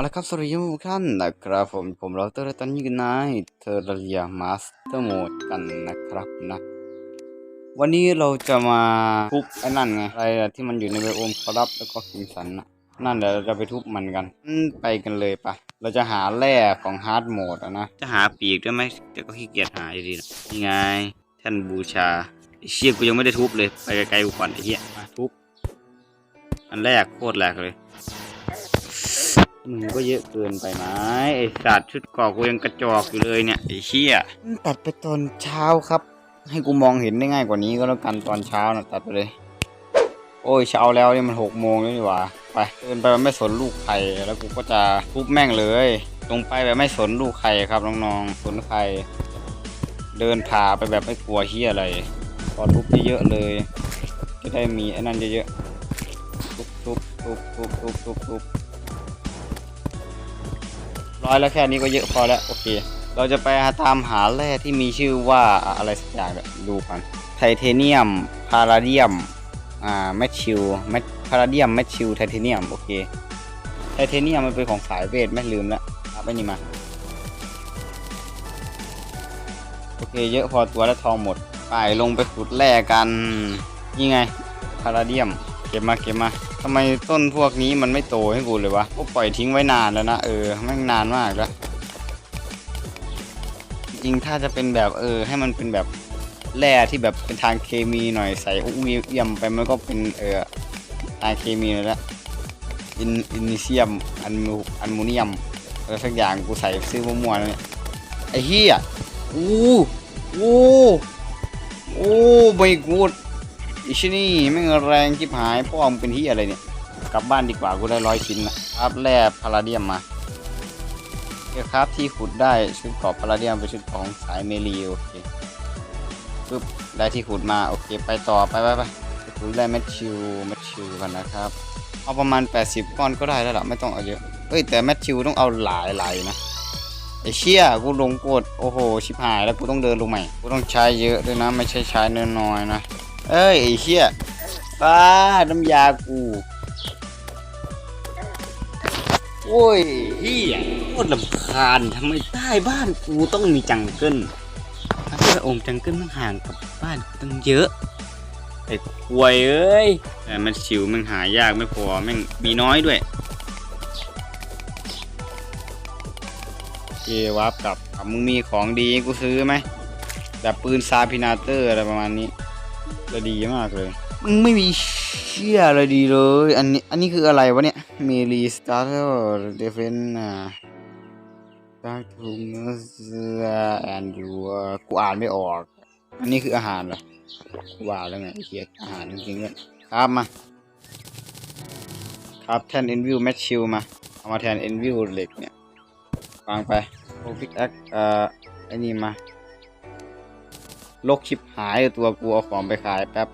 เอาละครับสวัสดีทุกท่านนะครับผมผมเราเตอร์ตันยูไนเทอร์เรียมาสเตอร์โหมดกันนะครับนะ วันนี้เราจะมาทุบไอ้นั่นไงอะไรที่มันอยู่ในไบโอมคอรับแล้วก็คิมสันนะนั่นเดี๋ยวเราจะไปทุบมันกันไปกันเลยปะเราจะหาแร่ของฮาร์ดโหมดนะ จะหาปีกได้ไหมแต่ก็ขี้เกียจหาอยู่ดีนะนี่ไงท่านบูชาเชี่ยกูยังไม่ได้ทุบเลยไปไกลๆกูก่อนไอ้เหี้ยมาทุบอันแรกโคตรแรกเลย มึงก็เยอะเกินไปไหมไอสัตว์ชุดเกาะกูยังกระจอกอยู่เลยเนี่ยไอเชี่ยตัดไปตอนเช้าครับ ให้กูมองเห็นได้ง่ายกว่านี้ก็แล้วกันตอนเช้านะตัดไปเลย โอ้ยเช้าแล้วนี่มันหกโมงแล้วนี่หว่าไปเดินไปแบบไม่สนลูกใครแล้วกูก็จะทุบแม่งเลยลงไปแบบไม่สนลูกใครครับน้องๆสนใคร เดินผ่าไปแบบไม่กลัวเฮียอะไรพอทุบเยอะเลยจะได้มีไอ้นั่นเยอะๆทุบทุบทุบทุบทุบทุบทุบ ร้อยแล้วแค่นี้ก็เยอะพอแล้วโอเค เราจะไปตามหาแร่ที่มีชื่อว่าอะไรสักอย่างดูกันไทเทเนียมพาราเดียมอ่าแมชชิลแมชพาราเดียมแมชชิลไทเทเนียมโอเคไทเทเนียมมันเป็นของสายเวทไม่ลืมแล้วเอาไปนี่มาโอเคเยอะพอตัวแล้วทองหมดไปลงไปขุดแร่กัน นี่ไงพาราเดียม เก็บมาเก็บมาทำไมต้นพวกนี้มันไม่โตให้กูเลยวะก็ปล่อยทิ้งไว้นานแล้วนะเออแม่งนานมากแล้วจริงถ้าจะเป็นแบบเออ ให้มันเป็นแบบแร่ที่แบบเป็นทางเคมีหน่อยใส่อุ้ยเยี่ยมไปมันก็เป็นเออทางเคมีเลยละอินอินิเซียมอันมูอันโมเนียมอะไรสักอย่างกูใส่ซื้อมั่วๆแล้วเนี่ยไอ้เหี้ยอู้อู้อู้ไม่กูด อิชินี่แม่งแรงจิบหายพ่อมเป็นที่อะไรเนี่ย กลับบ้านดีกว่ากูได้ร้อยชิ้นละครับแร่พาราเดียมมาเดี๋ยวครับที่ขุดได้ชุดเกราะพาราเดียมเป็นชุดของสายเมลีโอเคปึ๊บได้ที่ขุดมาโอเค ไปต่อไปไปไปไปขุดได้แมทชิวแมทชิวกันนะครับเอาประมาณ 80 ก้อนก็ได้แล้วล่ะไม่ต้องเอาเยอะเอ้ยแต่แมทชิวต้องเอาหลายหลายนะไอเชี่ยกูลงกดโอ้โหชิบหายแล้วกูต้องเดินลงใหม่กูต้องใช้เยอะด้วยนะไม่ใช่ใช้น้อยๆนะ เอ้ยไอ้เชี่ยป้าน้ำยากู โอ้ยเฮียโคตรลำคาญทำไมใต้บ้านกูต้องมีจังเกิลทั้งที่องค์จังเกิลมันห่างกับบ้านกูตั้งเยอะ ไอ้ควยเอ้ยแต่มันชิวมันหายากไม่พอแม่งมีน้อยด้วยเกวับกับอะมึงมีของดีกูซื้อไหมแบบปืนซาพินาเตอร์อะไรประมาณนี้ จะดีมากเลย มึงไม่มีเชี่ยอะไรดีเลย อันนี้อันนี้คืออะไรวะเนี่ยเมลีสตาร์เตอร์เดฟเฟนอะดาร์ทูมสแอนดูกูอ่านไม่ออก อันนี้คืออาหารเหรอว่าแล้วไงเฮียอาหารจริงๆเลยครับมา ครับแทนเอ็นวิวแมชชิลมา เอามาแทนเอ็นวิวเหล็กเนี่ยฟังไปโอพิกแอคเอ่อไอ้นี่มา ลกชิบหายตัวกูเอาของไปขายแป๊บ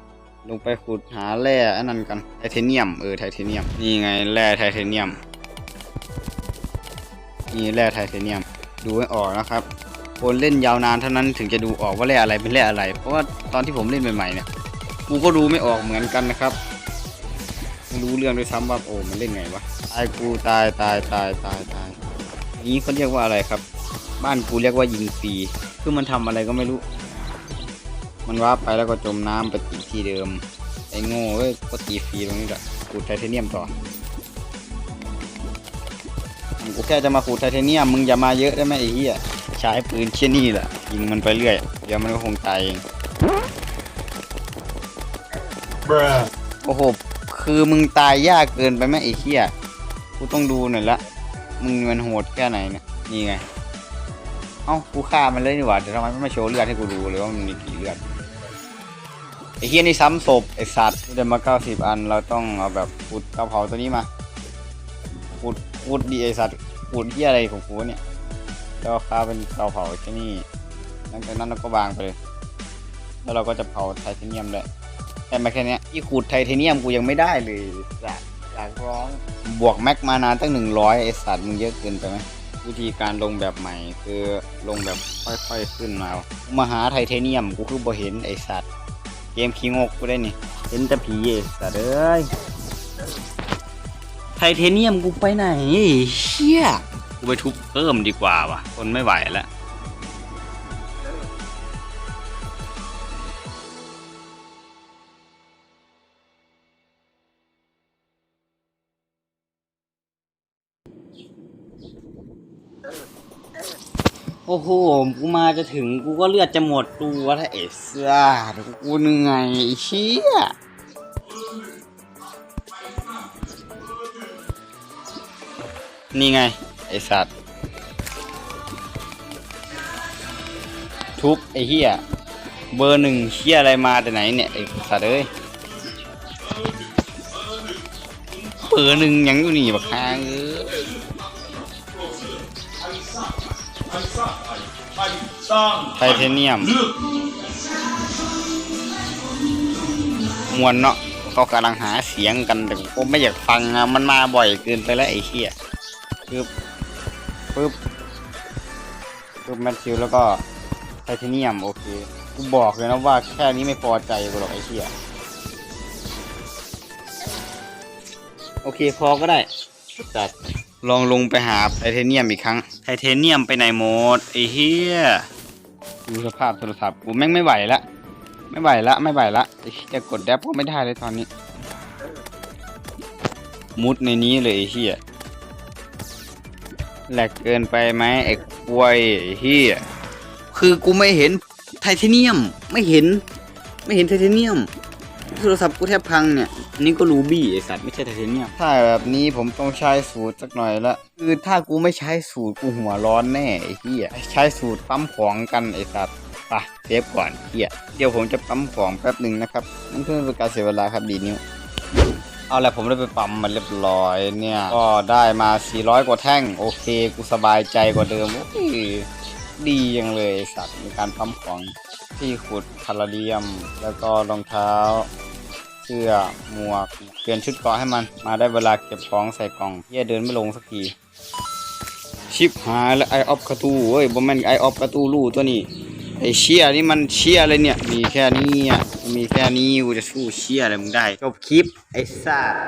ลงไปขุดหาแร่อันนั้นกันไทเทเนียมเออไทเทเนียมนี่ไงแร่ไทเทเนียมนี่แร่ไทเทเนียม ดูให้ออกนะครับคนเล่นยาวนานเท่านั้นถึงจะดูออกว่าแร่อะไรเป็นแร่อะไร เพราะว่าตอนที่ผมเล่นใหม่ๆเนี่ยกูก็ดูไม่ออกเหมือนกันนะครับไม่รู้เรื่องด้วยซ้ำว่าโอ้มันเล่นไงวะตายกูตายตายตายตายตายนี้เขาเรียกว่าอะไรครับ บ้านกูเรียกว่ายิงฟรีคือมันทำอะไรก็ไม่รู้ มันว่าร์ปไปแล้วก็จมน้ำไปตีที่เดิม ไอ้โง่เอ้ยก็ตีฟรีตรงนี้แหละขูดไทเทเนียมต่อกูแค่จะมาขูดไทเทเนียมมึงอย่ามาเยอะได้ไหมไอ้เหี้ยใช้ปืนเชี่ยนี่แหละยิงมันไปเรื่อยเดี๋ยวมันก็คงตายเองโอ้โหคือมึงตายยากเกินไปไหมไอ้เหี้ยกูต้องดูหน่อยละมึงมันโหดแค่ไหนเนี่ยนี่ไงเอ้ากูฆ่ามันเลยนี่หว่าแต่ทำไมไม่มาโชว์เลือดให้กูดูเลยว่ามันมีกี่เลือด ไอ้เฮียนี่ซ้ำศพไอ้สัตว์เดินมาเก้าสิบอัน เราต้องเอาแบบขุดเตาเผาตัวนี้มาขุดขุดดีไอ้สัตว์ขุดเฮียอะไรของกูเนี่ยแล้วก็ฆ่าเป็นเตาเผาแค่นี้หลังจากนั้นเราก็วางไปเลยแล้วเราก็จะเผาไทเทเนียมเลยแต่มาแค่นี้ที่ขุดไทเทเนียมกูยังไม่ได้เลยสัตว์อยากร้องบวกแม็กมานานตั้งหนึ่งร้อยไอ้สัตว์มึงเยอะเกินไปไหมวิธีการลงแบบใหม่ คือลงแบบค่อยๆขึ้นมามาหาไทเทเนียมกูคือบ่เห็นไอสัตว์ เกมคิงกกูได้นี่เห็นแต่ผีไอสัตว์เอ้ยไทเทเนียมกูไปไหนเชี่ยกูไปทุบเพิ่มดีกว่าว่ะทนไม่ไหวแล้ว โอ้โห กูมาจะถึงกูก็เลือดจะหมดตัวถ้าเอสซ่ากูเหนื่อยเชี่ยนี่ไง ไอสัตว์ ทุบ ไอ้เหี้ยเบอร์หนึ่งเชี่ยอะไรมาแต่ไหนเนี่ย ไอสัตว์เอ้ยเบอร์หนึ่งยังอยู่นี่บักฮางเอ้ย ไทเทเนียมมวนเนาะเขากำลังหาเสียงกันแต่ผมไม่อยากฟังอะมันมาบ่อยเกินไปแล้วไอ้เหี้ยปึ๊บปึ๊บปึ๊บแมทธิวแล้วก็ไทเทเนียมโอเคกูบอกเลยนะว่าแค่นี้ไม่พอใจกูหรอกไอ้เหี้ยโอเคพอก็ได้จัดลองลงไปหาไทเทเนียมอีกครั้ง ไทเทเนียมไปไหนหมดไอ้เหี้ย ดูสภาพโทรศัพท์กูแม่งไม่ไหวละไม่ไหวละไม่ไหวละไอ้เหี้ยจะกดแดบก็ไม่ได้เลยตอนนี้ มุดในนี้เลยไอ้เหี้ยแหลกเกินไปไหมไอ้กวยไอ้เหี้ยคือกูไม่เห็นไทเทเนียมไม่เห็น ไม่เห็นไทเทเนียมโทรศัพท์กูแทบพังเนี่ย อันนี้ก็รูบี้ไอสัตว์ไม่ใช่ไทเทเนียมถ้าแบบนี้ผมต้องใช้สูตรสักหน่อยละ คือถ้ากูไม่ใช้สูตรกูหัวร้อนแน่ไอ้เหี้ยใช้สูตรปั๊มของกันไอสัตว์ไปเซฟก่อนเหี้ยเดี๋ยวผมจะปั๊มของแป๊บหนึ่งนะครับนั่นเพื่อเป็นการเสียเวลาครับดีนิ้วเอาละผมได้ไปปั๊มมาเรียบร้อยเนี่ย ก็ได้มา 400 กว่าแท่ง โอเค กูสบายใจกว่าเดิมโอ้ยดียังเลยไอสัตว์ในการปั๊มของที่ขุดพาราเดียม แล้วก็รองเท้า เสื้อหมวก เปลี่ยนชุดเกาะให้มัน มาได้เวลาเก็บของใส่กล่องเย่เดินไม่ลงสักทีชิปหายแล้วไอออฟกระตูเว้ยบ่แมนไอออฟกระตูลู่ตัวนี้ไอเชียนี่มันเชียเลยเนี่ย มีแค่นี้อะมีแค่นี้กูจะสู้เชียอะไรมึงได้จบคลิปไอซ่า